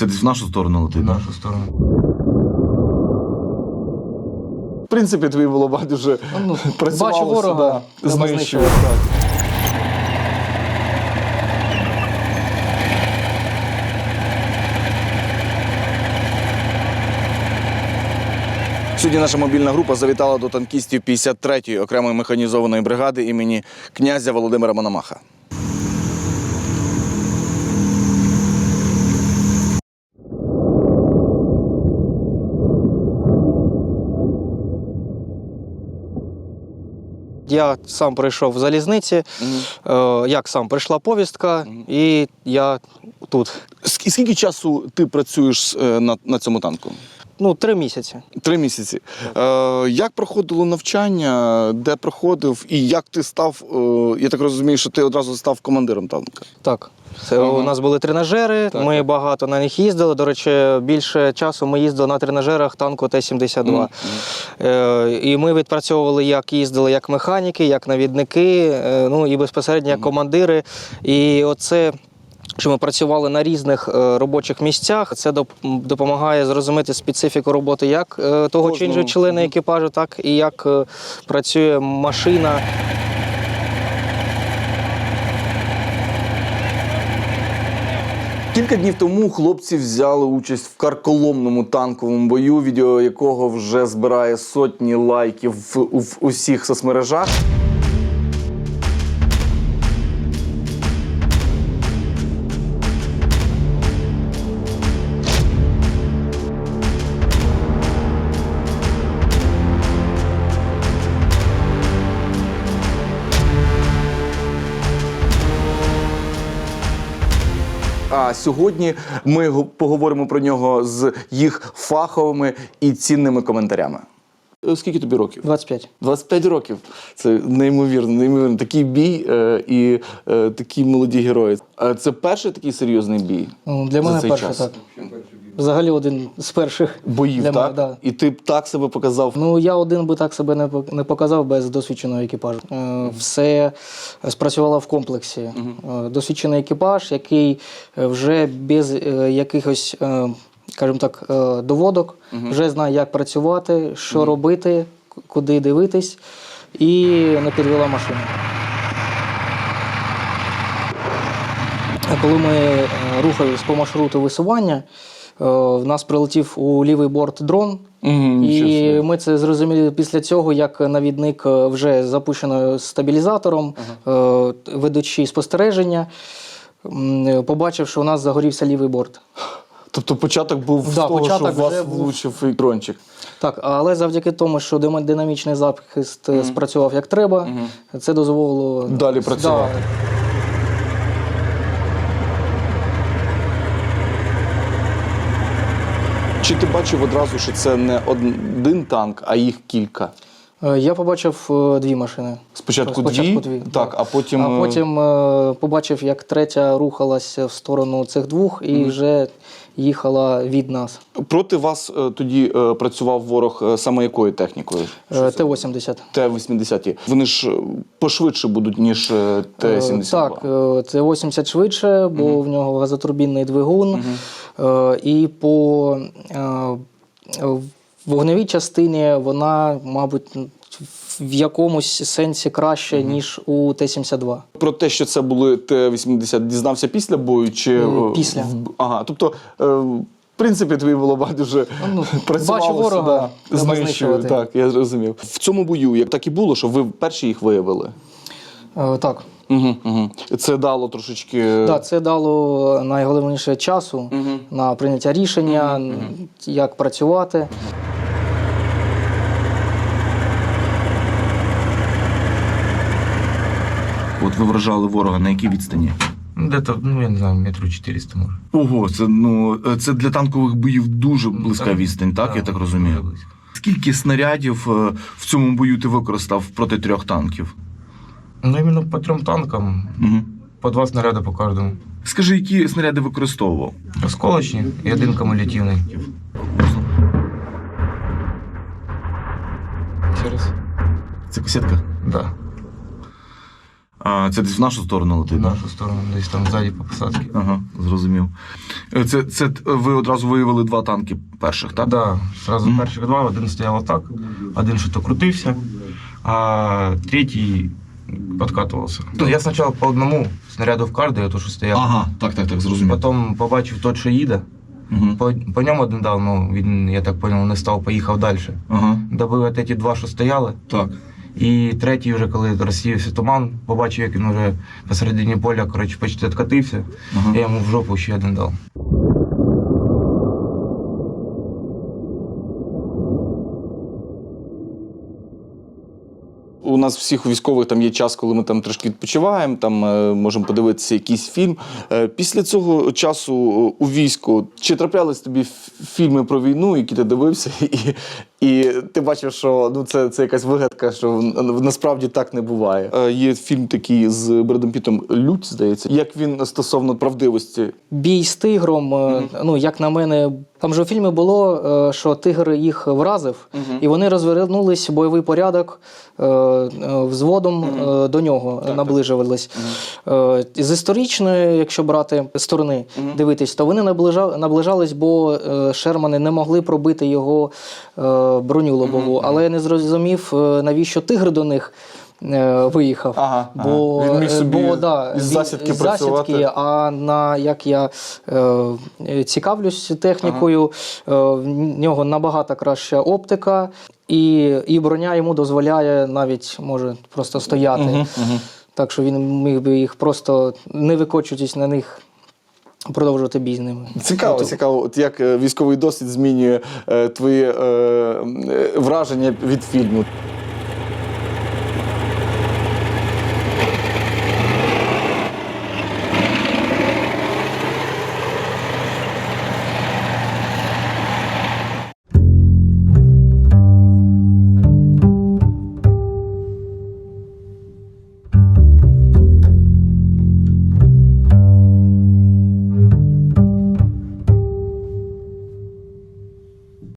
Це десь в нашу сторону летить. в нашу сторону. В принципі, тобі було байдуже Ну, працювалося, бачу ворога, да. Сьогодні наша мобільна група завітала до танкістів 53-ї окремої механізованої бригади імені князя Володимира Мономаха. Я сам прийшов в залізниці. Е, як сам прийшла повістка, і я тут. Ск- Скільки часу ти працюєш е, на, на цьому танку? Ну, три місяці. Три місяці. Е, як проходило навчання, де проходив, і як ти став? Е, я так розумію, що ти одразу став командиром танка. Так. Це Ага. У нас були тренажери, Так. ми багато на них їздили. До речі, більше часу ми їздили на тренажерах танку Т-72. Мгм. Е, і ми відпрацьовували, як їздили як механіки, як навідники, е, ну і безпосередньо як командири. І оце. Що ми працювали на різних е, робочих місцях, це доп- допомагає зрозуміти специфіку роботи як е, того чи іншого члена екіпажу, так і як е, працює машина. Кілька днів тому хлопці взяли участь в карколомному танковому бою, відео якого вже збирає сотні лайків в, в усіх соцмережах. А сьогодні ми го- поговоримо про нього з їх фаховими і цінними коментарями. Е, Скільки тобі років? 25. 25 років. Це неймовірно, неймовірно. Такий бій е, і е, такі молоді герої. Е, це перший такий серйозний бій. Ну, Для мене перше так. Взагалі один з перших Боїв, для так? мене, да. І ти б так себе показав. Ну я один би так себе не пок- не показав без досвідченого екіпажу. Е, Все спрацювало в комплексі. Е, Досвідчений екіпаж, який вже без е, якихось, скажімо так, доводок, вже знає, як працювати, що робити, куди дивитись, і не підвела машину. Коли ми рухались по маршруту висування, в нас прилетів у лівий борт дрон. Нічого І ми це зрозуміли після цього, як навідник е, вже запущено стабілізатором, е, ведучи спостереження, е, побачив, що у нас загорівся лівий борт. Тобто початок був з того, початок що в вас був. влучив і дрончик. Так, але завдяки тому, що динамічний захист е, спрацював як треба, це дозволило Далі працювати. Да. Чи ти бачив одразу, що це не один танк, а їх кілька? Е, Я побачив е, дві машини. Спочатку, Спочатку дві, дві, так, а потім. А е, потім побачив, як третя рухалася в сторону цих двох і вже їхала від нас. Проти вас тоді працював ворог саме якою технікою? Е, Т-80. Т-80. Вони ж пошвидше будуть, ніж е, Т-72. Е, Так, е, це 80 швидше, бо в нього газотурбінний двигун. Е, І по е, вогневій частині вона, мабуть, в якомусь сенсі краще, ніж у Т-72. Про те, що це були Т-80, дізнався після бою чи е, після. Ага, тобто. е, В принципі, тобі було байдуже Ну, працювалося, бачу ворога, да, знищувати. Так, я зрозумів. В цьому бою як так і було, що ви перші їх виявили. Е, Так. Угу, угу. Це дало трошечки. Так, це дало найголовніше часу на прийняття рішення, як працювати. От ви вражали ворога на якій відстані? Где-то, ну я не знаю, метру 400 може. Ого, це ну е, це для танкових боїв дуже близька так. відстань, так? Я так розумію. близько. Скільки снарядів е, в цьому бою ти використав проти трьох танків? Ну іменно по трьом танкам, Угу. по два снаряди по кожному. Скажи, які снаряди використовував? Осколочні і один кумулятивний. Через? Це касетка? Да. А це десь в нашу сторону В летить? да? нашу сторону, десь там ззаді по посадці. Ага, зрозумів. Е, Це, це т- ви одразу виявили два танки перших, так? Так, да, зразу Мгм. перших два, один стояв отак, один що то крутився, а третій підкатувався. Ну, я спочатку по одному снаряду в кардію, то що стояв. Ага, так, так, так, зрозумів. Потім побачив той, що їде. Угу. По, по ньому один дав, ну він, я так зрозумів, не став, поїхав далі. Ага, Добив от ті два, що стояли. так. І третій, вже коли розсіявся туман, побачив, як він вже посередині поля, коротше, почти відкатився. Ага. Я йому в жопу ще один дав. У нас всіх у військових там є час, коли ми там трошки відпочиваємо, там е, можемо подивитися якийсь фільм. Е, після цього часу у війську чи траплялись тобі фільми про війну, які ти дивився, і, і ти бачив, що ну це, це якась вигадка, що насправді так не буває. Е, є фільм такий з Бредом Пітом Лють, здається. Як він стосовно правдивості? Бій з тигром, е, ну як на мене, там же у фільмі було, е, що тигр їх вразив, і вони розвернулись в бойовий порядок взводом е, до нього наближувались. Е, З історичної, якщо брати сторони, дивитись, то вони наближа, наближались, бо Шермани не могли пробити його броню лобову. Але я не зрозумів, е, навіщо тигр до них. е, Виїхав, Ага, бо, ага. Він міг е, собі бо да, із засідки працювати. засідки, а на як я е, цікавлюсь технікою, е, в нього набагато краща оптика, і, і броня йому дозволяє навіть може просто стояти. Так що він міг би їх просто не викочуючись на них, продовжувати бій з ними. Цікаво, цікаво, от як е, військовий досвід змінює е, твоє е, е, враження від фільму.